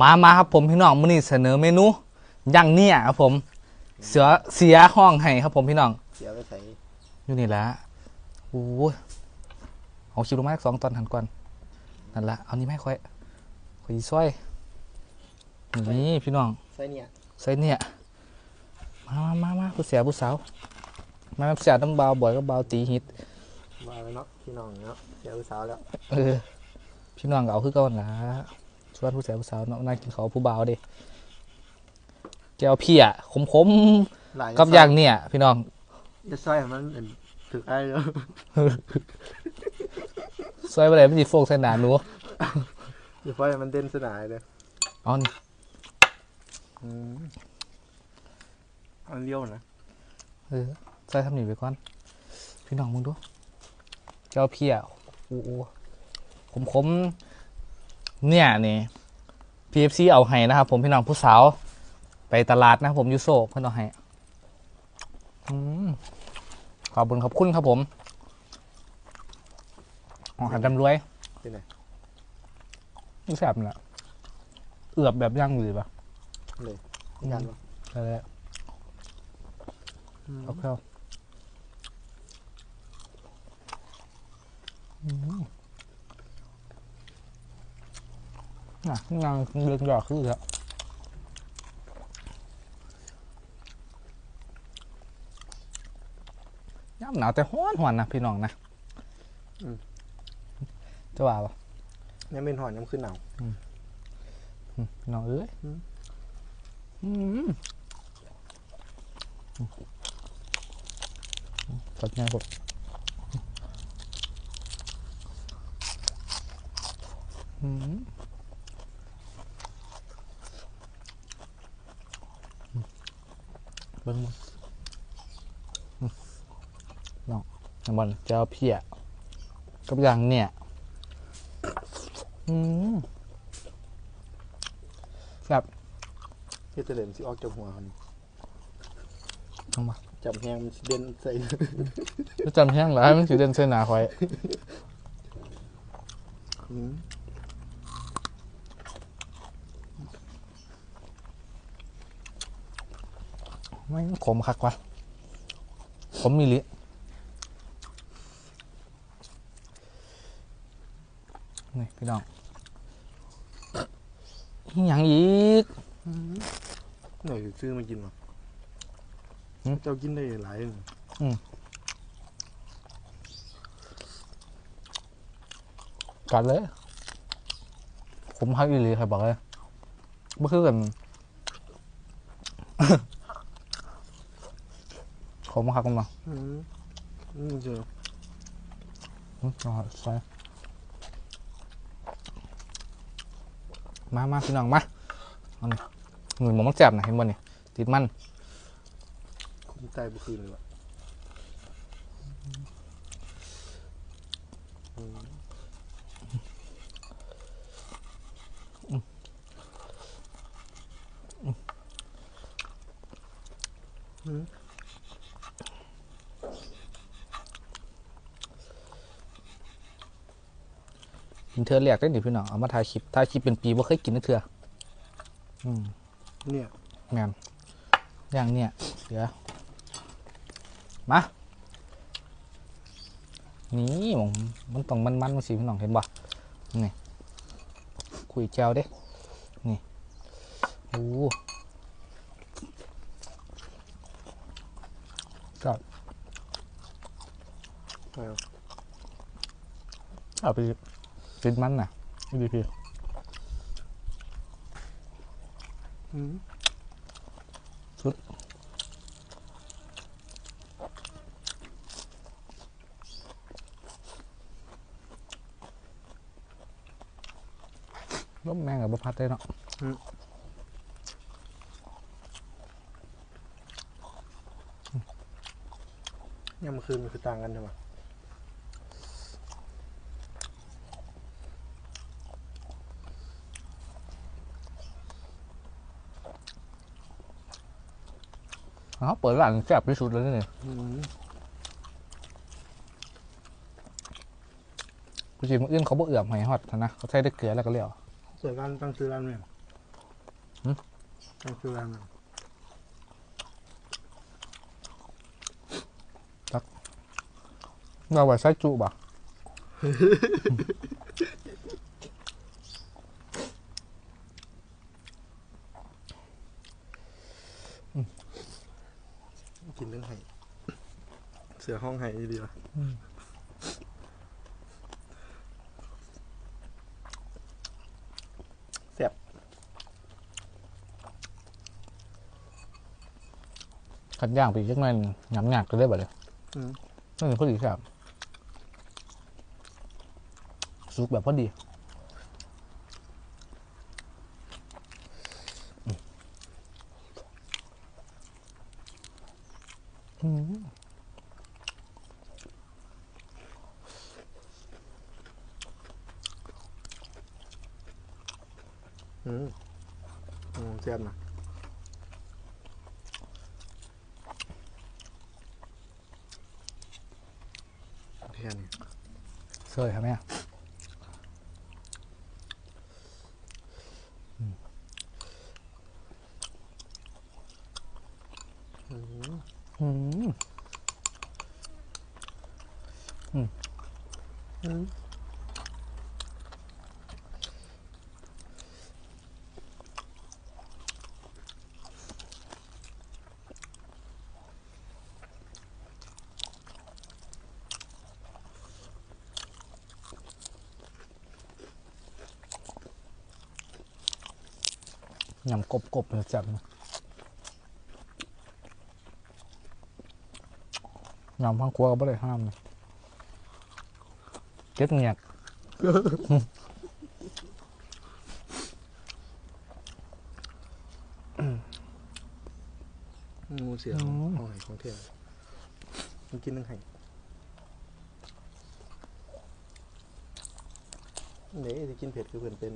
มามาครับผมพี่น้องมื้อนี้เสนอเมนูย่างเนี่ยครับผม เสือเสียห้องให้ครับผมพี่น้องเสียไปใส่อยู่นี่แหละโอ้ยเอาคิวลงมาสักสองตอนหันก่อนนั่นละเอานี่ไม่ค่อยค่อยซอยนี่พี่น้องใส่เนี่ยใส่เนี่ยมามามามาผู้เสียผู้สาวมาเสียน้ำเบาบ่อยก็เบาตีฮิตมาแล้วเนาะพี่น้องเนาะเสียไปสาวแล้วเออพี่น้องก็เอาคือเก่าหั่นล่ะ ชวนผู้เสียผู้สาวเนาะน่ากินเขาวผู้เบาวดิแก้วเพียขมขมหลายๆกับอย่างเนี่ย พี่น้องจะซอยให้มันเป็นถึกไอ้เนาะซอยไปเลยไม่ดีโฟกใส่หนาหนูจะซอยให้มันเด่นสนายเลยเอานี่อืมอันเลี้ยวนะเออใส่ทำหนีไปก่อน พี่น้องมึงดูแก้วเพียโอ้โหขมขมๆ เนี่ยนี่ PFC เอาให้นะครับผมพี่น้องผู้สาว ไปตลาดนะครับผมอยูโซเพื่อนเอาให้อืมขอบคุณขอบคุณครับผมอาหารดำรวยเป็นไงนี่แซ่บนะเอือบแบบย่างหรือปะงานวะอะไรอืมเอาเข้าอืม น่ะงานเรื่องยอดคือแล้วย่ำหนาวแต่ห้อนหวนนะพี่น้องนะจะว่าปะยังเป็นหอนยังขึ้นหนาว อืมพี่น้องเอ้ยอืม อืมสดง่ายผมอืม เบิ้งเบิ้งอืมน้องน้ำมันเจ้าเพียกับอย่างเนี่ย อืมเฮ็ดเตลิมสิออกจากหัวคนเอามาจับแหงมันสิเด่นใส่จะจำแห้งเหรอให้มันถือเดินเส้นหนาคอย อืม ไม่ขมคักวะขมมีลินี่พี่น้องอิหยังอีกหน่อยซื้อมากินวะหืมเจ้ากินได้หลายเลยกัดเลยขมคักอีหลีใครบอกเลยเมื่อคืนกัน ขมคักกันมาอืมอืมเจออืมเอาใส่มามาพี่น้องมาเอานี่หนุ่ยหมอมันแจ็บนะเห็นบ่นี่ติดมันคุ้มใจบุคืนเลยวะอืม กินเทือเรียกได้ดิพี่น้องเอามาถ่ายคลิปถ่ายคลิปเป็นปีว่าเคยกินนักเทืออืมเนี่ยแมนอย่างเนี้ยเดี๋ยวมานี่ผมมันต้องมันมันๆมาสิพี่น้องเห็นบ่นี่คุยแจวเด้นี่โอ้ก็เอาเอาไป ฟินมันน่ะไม่ดีพี่อืมล้มแม่งกับบพัดได้เนาะเนี่ยามมื่อคืนมันคือต่างกันใช่ปะ เขาเปิดร้านแซ่บที่สุดเลยเนี่ยอืมกูจิมนอื่นเขาบ่เอื่อมให้ฮอดนะเขาใช้ได้เกลือแล้วก็เลี้ยวส่วนร้านตั้งซื้อร้านไหมนั่นคืออะไรนะเราไว้ใส่จุบ่ะ กินเรื่องไห้เสือห้องไห้ดีวะแซ่บขัดย่างไปอีกจักหน่อยหยำหยักก็ได้บ่เลยอืม นั่นคือพอดีครับสุกแบบพอดีอืม อืมอืมแซ่บนะแค่นี้เคยครับแม่อืมอืมอืม ยำกบกบๆจับนะยำพังครัวก็ไม่ได้ห้ามนะเก็ดเงียกงูเสือห้องหองไห้ของเทนมันกินเรื่องไห้เดี๋ยวจะกินเผ็ดคือเพื่อนเป็น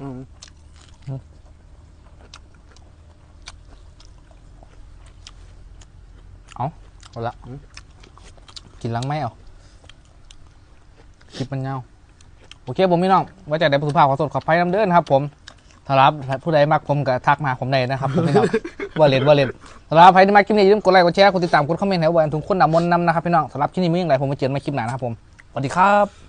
อืมเอาละกินหลังไม่เอาคลิปมันยาวโอเคผมพี่น้องไว่าจะได้ประสบภาพขอโทษขออภัยน้ำเดินครับ ผมถ้ารับผู้ใดมักผมก็ทักมาผมได้นะครับผมพี่น้องว่าเล่นว่าเล่นสำหรับใครที่มาคลิปนี้อย่าลืมกดไลค์กดแชร์กดติดตามกดคอมเมนต์ให้ไว้ทุกคนนำมนต์นำนะครับพี่น้องสำหรับคลิปนี้มีอย่างไรผมมาเจอกันใหม่คลิปหน้านะครับผมสวัสดีครับ